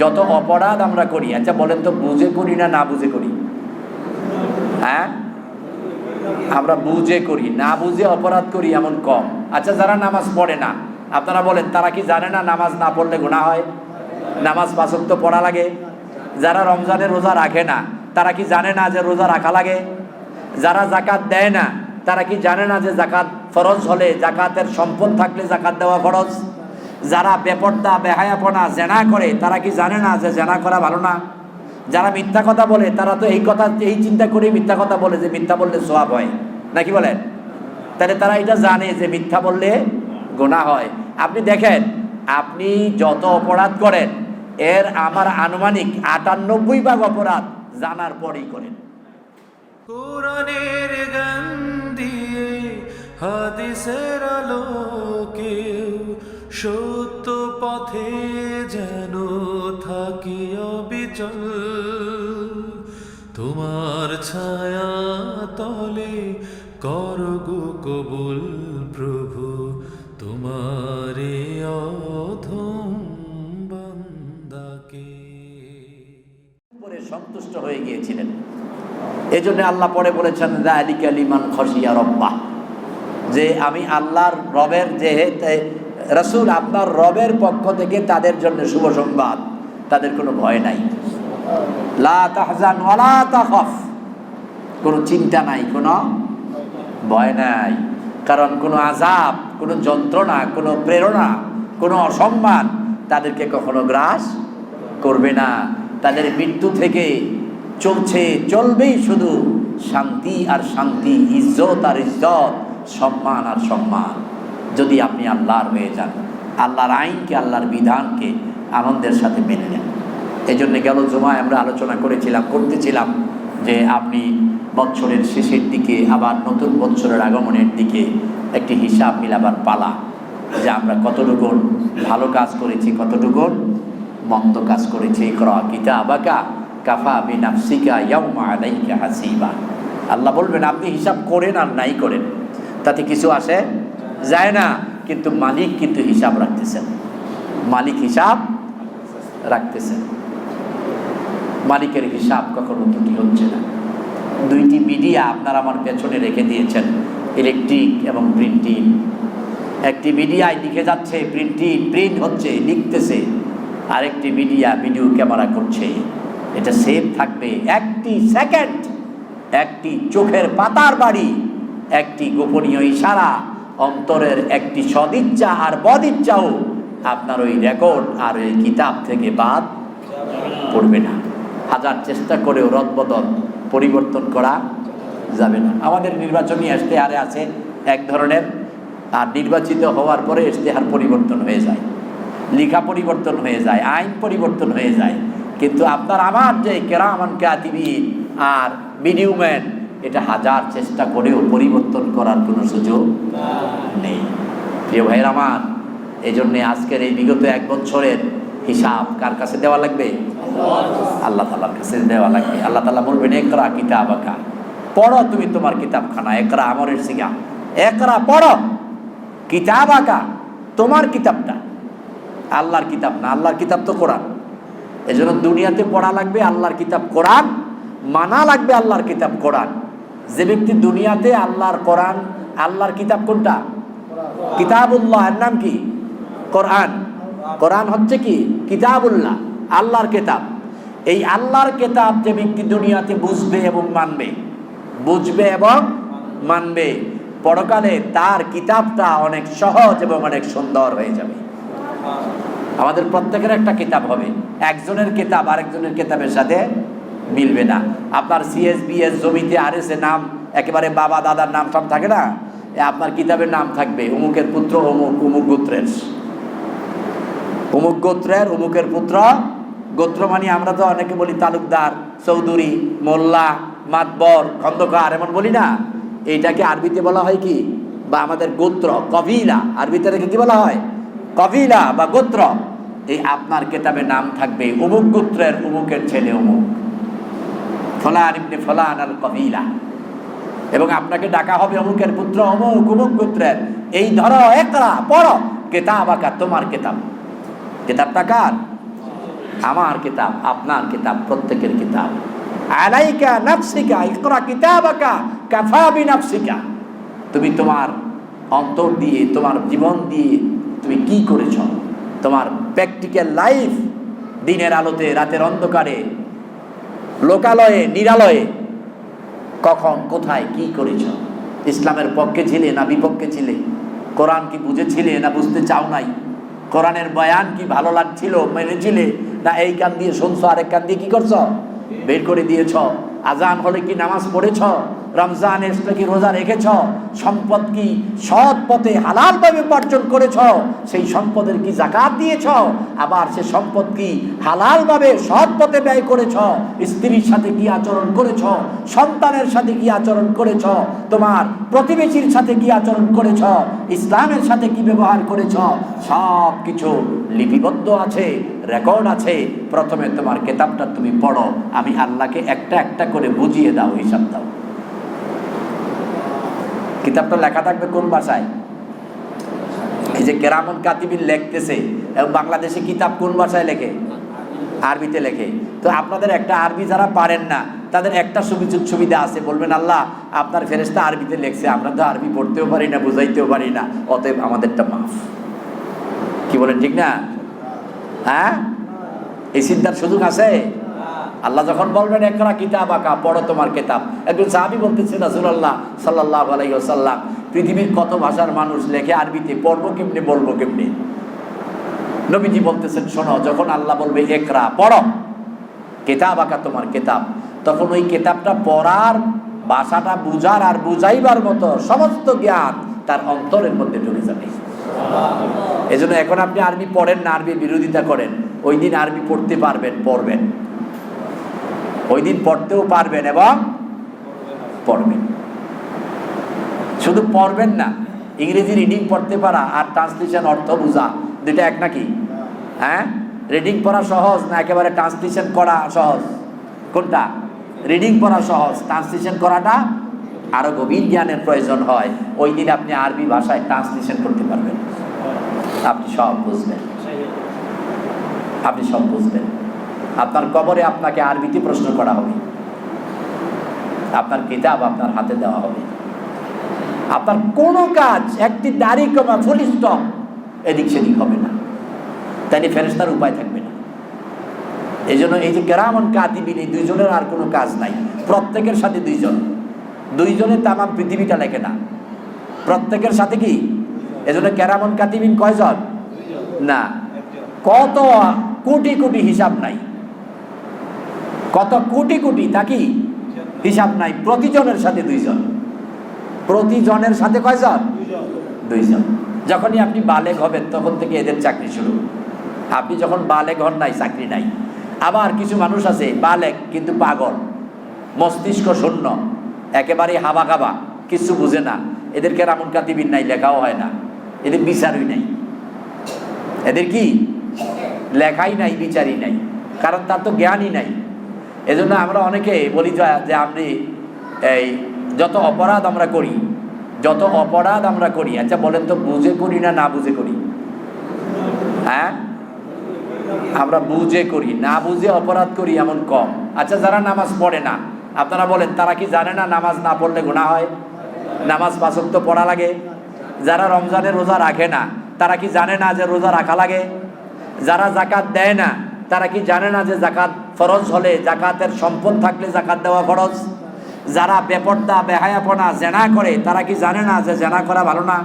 যত অপরাধ আমরা করি আচ্ছা বলেন তো বুঝে করি না না বুঝে করি? হ্যাঁ? আমরা বুঝে করি, না বুঝে অপরাধ করি এমন কম। আচ্ছা যারা নামাজ পড়ে না, আপনারা বলেন, তারা কি জানে না নামাজ না পড়লে গুণা হয়? নামাজ পাঁচক তো পড়া লাগে? যারা রমজানের রোজা রাখে না, তারা কি জানে না যে রোজা রাখা লাগে? যারা জাকাত দেয় না, তারা কি জানে না যে জাকাত ফরজ হলে জাকাতের সম্পদ থাকলে জাকাত দেওয়া ফরজ? যারা বেপর্দা, বেহায়াপনা, জেনা করে, তারা কি জানে না যে জেনা করা ভালো না? যারা মিথ্যা কথা বলে, তারা তো এই কথা, এই চিন্তা করে মিথ্যা কথা বলে যে মিথ্যা বললে সোয়াব হয়। নাকি বলেন? তাহলে তারা এটা জানে যে মিথ্যা বললে গোনা হয়। আপনি দেখেন, আপনি যত অপরাধ করেন, এর আমার আনুমানিক আটানব্বই ভাগ অপরাধ জানার পরেই করেন। কোরআনের গান দিয়ে হাদিসের আলোকে সত্য পথে যেন থাকি অবিচল। তোমার ছায়া তলে করগো কবুল প্রভু, তোমারে সন্তুষ্ট হয়ে গিয়েছিলেন। এই জন্য আল্লাহ পরে বলেছেন রালিকা লিমান খসিয়া রব্বা যে আমি আল্লাহর রবের যে রসুল আপনার রবের পক্ষ থেকে তাদের জন্য শুভ সংবাদ। তাদের কোনো ভয় নাই। লা কোনো চিন্তা নাই, কোনো ভয় নাই। কারণ কোনো আজাব কোনো যন্ত্রণা, কোনো প্রেরণা, কোনো অসম্মান তাদেরকে কখনো গ্রাস করবে না। তাদের মৃত্যু থেকে চলছে, চলবেই শুধু শান্তি আর শান্তি, ইজ্জত আর ইজ্জত, সম্মান আর সম্মান। যদি আপনি আল্লাহর হয়ে যান, আল্লাহর আইনকে, আল্লাহর বিধানকে আনন্দের সাথে মেনে নেন। এই জন্যে গেল জমায় আমরা আলোচনা করেছিলাম, করতেছিলাম যে আপনি বছরের শেষের দিকে, আবার নতুন বছরের আগমনের দিকে একটি হিসাব মিলাবার পালা যে আমরা কতটুকু ভালো কাজ করেছি কতটুকু মন্দ কাজ করেছি। ক্র কিতা আবাকা কাফা বিনাফসিকা ইয়াউমা আলাইকা হাসিবা। আল্লাহ বলবেন, আপনি হিসাব করেন আর নাই করেন, তাতে কিছু আসে যায় না, কিন্তু মালিক কিন্তু হিসাব রাখতেছেন। মালিক হিসাব রাখতেছেন। মালিকের হিসাব কখনো ত্রুটি হচ্ছে না। দুইটি মিডিয়া আপনার আমার পেছনে রেখে দিয়েছেন, ইলেকট্রিক এবং প্রিন্টিং। একটি মিডিয়ায় লিখে যাচ্ছে, প্রিন্টিং, প্রিন্ট হচ্ছে, লিখতেছে। আরেকটি মিডিয়া ভিডিও ক্যামেরা করছে। এটা সেভ থাকবে। একটি সেকেন্ড, একটি চোখের পাতার বাড়ি, একটি গোপনীয় ইশারা। অন্তরের একটি সদিচ্ছা আর বদিচ্ছাও আপনার ওই রেকর্ড আর ওই কিতাব থেকে বাদ পড়বে না। হাজার চেষ্টা করেও রদবদল পরিবর্তন করা যাবে না। আমাদের নির্বাচনী ইশতেহারে আছে এক ধরনের, আর নির্বাচিত হওয়ার পরে ইশতেহার পরিবর্তন হয়ে যায়। লেখা পরিবর্তন হয়ে যায়, আইন পরিবর্তন হয়ে যায়। কিন্তু আপনার আমার যে কেরামান কাতিবিন আর মিডিউম্যান এটা হাজার চেষ্টা করেও পরিবর্তন করার কোনো সুযোগ নেই। প্রিয় ভাইয়ের আমার এই জন্যে আজকের এই বিগত এক বছরের হিসাব কার কাছে দেওয়া লাগবে? আল্লাহ তালার কাছে দেওয়া লাগবে। আল্লাহ তালা বলবেন, একরা কিতাব আঁকা পড়ো তুমি তোমার কিতাবখানা। একরা আমরের সিগা একরা পড়ো। কিতাব আঁকা তোমার কিতাবটা। আল্লাহর কিতাব না। আল্লাহর কিতাব তো কোরআন। এই জন্য দুনিয়াতে পড়া লাগবে আল্লাহর কিতাব কোরআন। মানা লাগবে আল্লাহর কিতাব কোরআন। যে ব্যক্তি দুনিয়াতে আল্লাহর কোরআন, আল্লাহর কিতাব কোনটা? কিতাবুল্লাহ, এর নাম কি? কোরআন। কোরআন হচ্ছে কি? কিতাবুল্লাহ, আল্লাহর কিতাব। এই আল্লাহর কেতাব যে ব্যক্তি দুনিয়াতে বুঝবে এবং মানবে, বুঝবে এবং মানবে, পরকালে তার কিতাবটা অনেক সহজ এবং অনেক সুন্দর হয়ে যাবে। আমাদের প্রত্যেকের একটা কিতাব হবে। একজনের কিতাব আরেকজনের কিতাবের সাথে মিলবে না। আপনার সিএসবিএস জমিতে আর এস নাম, একেবারে বাবা, দাদার নাম সব থাকে না? আপনার কিতাবের নাম থাকবে, অমুকের পুত্র, অমুক অমুক গোত্রের। অমুক গোত্রের, অমুকের পুত্র, গোত্র মানে আমরা তো অনেকে বলি তালুকদার, চৌধুরী, মোল্লা, মাতবর, খন্দকার, এমন বলি না? এইটাকে আরবিতে বলা হয় কি? বা আমাদের গোত্র, কবিলা। আরবিতে রেখে কি বলা হয়? কবিলা বা গোত্র। এই আপনার কেতাবে নাম থাকবে অমুক গোত্রের, অমুকের ছেলে অমুক। ফলান ইবনে ফলান আল কবিলা। এবং আপনাকে ডাকা হবে অমুকের পুত্র, অমুক অমুক পুত্রের। এই ধরো একরা পড়ো। কেতাব আঁকা, তোমার কেতাব। কেতাবটা কার? আমার কিতাব, আপনার কিতাব, প্রত্যেকের কিতাব। আলাইকা নাফসিকা, ইকরা কিতাবাকা, কাফা বিনাফসিকা। তুমি তোমার অন্তর দিয়ে, তোমার জীবন দিয়ে তুমি কি করেছ? তোমার প্র্যাকটিক্যাল লাইফ দিনের আলোতে, রাতের অন্ধকারে লোকালয়ে, নিরালয়ে। কখন, কোথায়, কি করেছ? ইসলামের পক্ষে ছিলে না বিপক্ষে ছিলে? কোরআন কি বুঝেছিলে না বুঝতে চাও নাই? কোরআনের বয়ান কি ভালো লাগছিল, মেনেছিলে? না এই কান দিয়ে শুনছো, আরেক কান দিয়ে কি করছ? বের করে দিয়েছ। আজান হলে কি নামাজ পড়েছ? রমজান এসলে কি রোজা রেখেছ? সম্পদ কি সৎ পথে হালালভাবে উপার্জন করেছ? সেই সম্পদের কি জাকাত দিয়েছ? আবার সে সম্পদ কি হালালভাবে সৎ পথে ব্যয় করেছ? স্ত্রীর সাথে কি আচরণ করেছ? সন্তানের সাথে কি আচরণ করেছ? তোমার প্রতিবেশীর সাথে কি আচরণ করেছ? ইসলামের সাথে কি ব্যবহার করেছ? সব কিছু লিপিবদ্ধ আছে, রেকর্ড আছে। প্রথমে তোমার কেতাবটা তুমি পড়ো। আমি আল্লাহকে একটা একটা করে বুঝিয়ে দাও, হিসাব দাও। কিতাবটা লেখা থাকবে কোন ভাষায় এই যে কেরামন কাতিবিন লেখতেছে, এবং বাংলাদেশে কিতাব কোন ভাষায় লেখে? আরবিতে লেখে। তো আপনাদের একটা আরবি যারা পারেন না, তাদের একটা সুবিধ সুবিধা আছে, বলবেন, আল্লাহ, আপনার ফেরেস্তা আরবিতে লেখছে, আমরা তো আরবি পড়তেও পারি না, বুঝাইতেও পারি না, অতএব আমাদেরটা মাফ। কি বলেন, ঠিক না? হ্যাঁ? এই চিন্তার সুযোগ আছে? আল্লাহ যখন বলবেন একরা কিতাব আঁকা পড়ো তোমার কেতাব। একজন সাহাবি বলতেছে রাসুলাল্লাহ সাল্লাহ আলাইসাল্লাম পৃথিবীর কত ভাষার মানুষ লেখে আরবিতে পড়ব কেমনি বলব কেমনি? নবীজি বলতেছেন শোনো যখন আল্লাহ বলবে একরা পড়ো কেতাব আঁকা তোমার কেতাব তখন ওই কেতাবটা পড়ার ভাষাটা বুঝার আর বুঝাইবার মতো সমস্ত জ্ঞান তার অন্তরের মধ্যে ঢুকে যাবে। এজন্য এখন আপনি আরবি পড়েন না আরবি বিরোধিতা করেন। ওই দিন আরবি পড়তে পারবেন পড়বেন। ওই দিন পড়তেও পারবেন এবং পড়বেন। শুধু পড়বেন না, ইংরেজি রিডিং পড়তে পারা আর ট্রান্সলেশন অর্থ বোঝা দুটা এক নাকি? হ্যাঁ? রিডিং পড়া সহজ না একেবারে ট্রান্সলেশন করা সহজ? কোনটা? রিডিং পড়া সহজ ট্রান্সলেশন করাটা আরও গভীর জ্ঞানের প্রয়োজন হয়। ওই দিন আপনি আরবি ভাষায় ট্রান্সলেশন করতে পারবেন। আপনি সব বুঝবেন। আপনি সব বুঝবেন। আপনার কবরে আপনাকে আরবিতে প্রশ্ন করা হবে। আপনার কিতাব আপনার হাতে দেওয়া হবে। আপনার কোনো কাজ, একটি দাড়ি কমা, ফুল স্টপ, এদিক সেদিক হবে না। তাইলে ফেরেস্তার উপায় থাকবে না। এই জন্য এই যে কেরামন কাতিবিন, এই দুইজনের আর কোনো কাজ নাই। প্রত্যেকের সাথে দুইজন। দুইজনের তামাম পৃথিবীটা লেখে না। প্রত্যেকের সাথে কি? এজন্য কেরামন কাতিবিন কয়জন? না। কত কোটি কোটি হিসাব নাই। কত কোটি কোটি, তা কি? হিসাব নাই, প্রতিজনের সাথে দুইজন। প্রতিজনের সাথে কয়জন? দুইজন। যখনই আপনি বালেগ হবেন, তখন থেকে এদের চাকরি শুরু। আপনি যখন বালেগ হন নাই, চাকরি নাই। আবার কিছু মানুষ আছে, বালেগ কিন্তু পাগল, মস্তিষ্ক শূন্য একেবারে হাবা খাবা, কিছু বুঝে না। এদেরকে রামন কাতিবিন নাই, লেখাও হয় না। এদের বিচারই নাই। এদের কি? লেখাই নাই, বিচারই নাই। কারণ তার তো জ্ঞানই নাই। এজন্য আমরা অনেকে বলি যে- যে আপনি এই যত অপরাধ আমরা করি, যত অপরাধ আমরা করি আচ্ছা বলেন তো বুঝে করি না না বুঝে করি? হ্যাঁ? আমরা বুঝে করি, না বুঝে অপরাধ করি এমন কম। আচ্ছা যারা নামাজ পড়ে না, আপনারা বলেন, তারা কি জানে না নামাজ না পড়লে গুণা হয়? নামাজ পাঁচক তো পড়া লাগে? যারা রমজানে রোজা রাখে না, তারা কি জানে না যে রোজা রাখা লাগে? যারা জাকাত দেয় না, তারা কি জানে না যে জাকাত ফরজ হলে জাকাতের সম্পদ থাকলে জাকাত দেওয়া ফরজ। যারা বেপর্দা, বেহায়াপনা, জেনা করে, তারা কি জানে না যে জেনা করা ভালো না?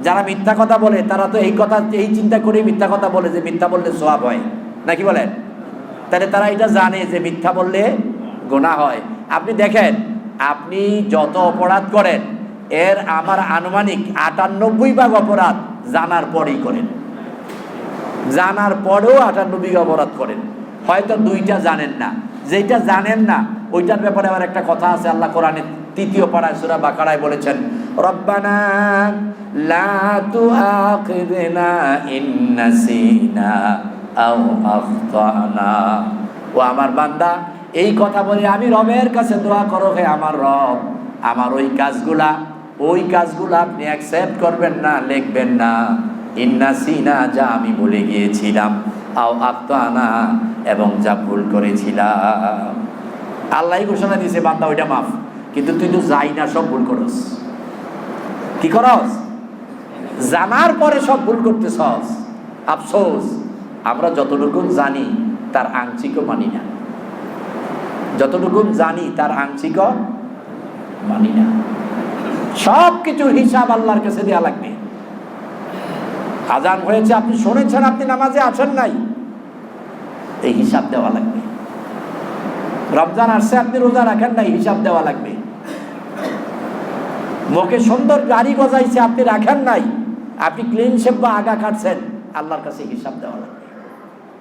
যারা মিথ্যা কথা বলে, তারা তো এই কথা, এই চিন্তা করেই মিথ্যা কথা বলে যে মিথ্যা বললে সোয়াব হয়। নাকি বলেন? তাহলে তারা এটা জানে যে মিথ্যা বললে গোনা হয়। আপনি দেখেন, আপনি যত অপরাধ করেন, এর আমার আনুমানিক আটানব্বই ভাগ অপরাধ জানার পরেই করেন। জানার পরেও আটানব্বই অপরাধ করেন। হয়তো দুইটা জানেন না। যেটা জানেন না, ওইটার ব্যাপারে আবার একটা কথা আছে আল্লাহ কোরআনের তৃতীয় পাড়ায়, সুরা বাকারায় বলেছেন, রব্বানা লা তুআখিযনা ইন নাসিনা আও আখতানা। ও আমার বান্দা, এই কথা বলে আমি রবের কাছে দোয়া করো হে আমার রব। আমার ওই কাজগুলা ওই কাজগুলা আপনি অ্যাকসেপ্ট করবেন না, লিখবেন না। ইন্না সিনা যা আমি বলে গিয়েছিলাম। আও আক্তানা এবং যা ভুল করেছিলাম। আল্লাহ ঘোষণা দিয়েছে, বান্দা, ওইটা মাফ। কিন্তু তুই তো যাই না, সব ভুল করস। কি করস? জানার পরে সব ভুল করতেছস। আফসোস, আমরা যতটুকু জানি, তার আংশিকও মানি না। যতটুকু জানি, তার আংশিকও মানি না। সব কিছুর হিসাব আল্লাহর কাছে দেওয়া লাগবে। আজান হয়েছে, আপনি শুনেছেন, আপনি নামাজে আছেন নাই। এই হিসাব দেওয়া লাগবে। রমজান আসছে, আপনি রোজা রাখেন নাই, হিসাব দেওয়া লাগবে। মুখে সুন্দর গাড়ি গজাইছে, আপনি রাখেন নাই। আপনি ক্লিন শেপ বা আগা কাটছেন, আল্লাহর কাছে হিসাব দেওয়া লাগবে।